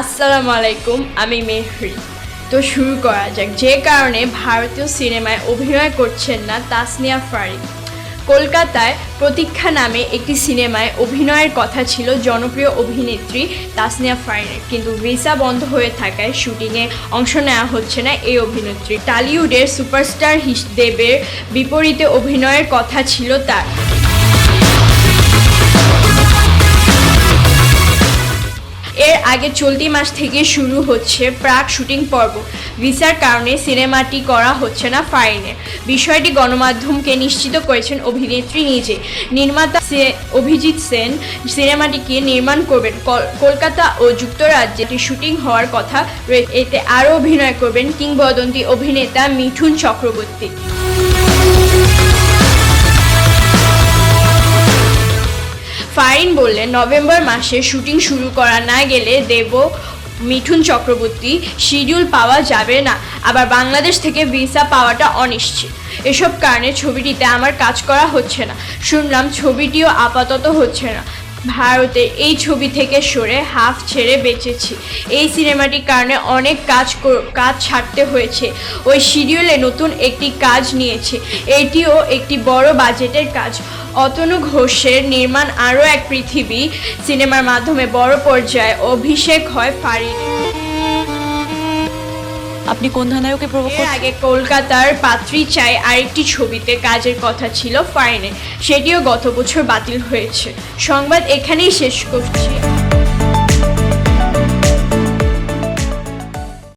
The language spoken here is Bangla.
আসসালামু আলাইকুম আমি মেহরি। তো শুরু করা যাক। যে কারণে ভারতীয় সিনেমায় অভিনয় করছেন না তাসনিয়া ফারিক। কলকাতায় প্রতীক্ষা নামে একটি সিনেমায় অভিনয়ের কথা ছিল জনপ্রিয় অভিনেত্রী তাসনিয়া ফারিনের কিন্তু ভিসা বন্ধ হয়ে থাকায় শুটিংয়ে অংশ নেওয়া হচ্ছে না এই অভিনেত্রী। টালিউডের সুপারস্টার হিসেবে বিপরীতে অভিনয়ের কথা ছিল তার। আগে চলতি মাস থেকে শুরু হচ্ছে প্রাক শুটিং পর্ব। ভিসার কারণে সিনেমাটি করা হচ্ছে না ফাইনে। বিষয়টি গণমাধ্যমকে নিশ্চিত করেছেন অভিনেত্রী নিজে। নির্মাতা অভিজিৎ সেন সিনেমাটিকে নির্মাণ করবেন। কল- কলকাতা ও যুক্তরাজ্যে শুটিং হওয়ার কথা এতে আরও অভিনয় করবেন কিংবদন্তি অভিনেতা মিঠুন চক্রবর্তী। বললেন, নভেম্বর মাসে শুটিং শুরু করা না গেলে দেব মিঠুন চক্রবর্তী, শিডিউল পাওয়া যাবে না। আবার বাংলাদেশ থেকে ভিসা পাওয়াটা অনিশ্চিত। এসব কারণে ছবিটিতে আমার কাজ করা হচ্ছে না। শুনলাম ছবিটিও আপাতত হচ্ছে না। ভারতে এই ছবি থেকে সরে হাফ ছেড়ে বেঁচেছি। এই সিনেমাটির কারণে অনেক কাজ কাজ ছাড়তে হয়েছে। ওই শিডিউলে নতুন একটি কাজ নিয়েছে। এটিও একটি বড় বাজেটের কাজ। অতনু ঘোষের নির্মাণ আরও এক পৃথিবী। সিনেমার মাধ্যমে বড় পর্যায়ে অভিষেক হয় ফারিনের আপনি কোন ধানায়কে প্রভোগ এর আগে কলকাতার পাত্রী চাই আরেকটি ছবিতে কাজের কথা ছিল ফাইনে। সেটিও গত বছর বাতিল হয়েছে। সংবাদ এখানেই শেষ করছি।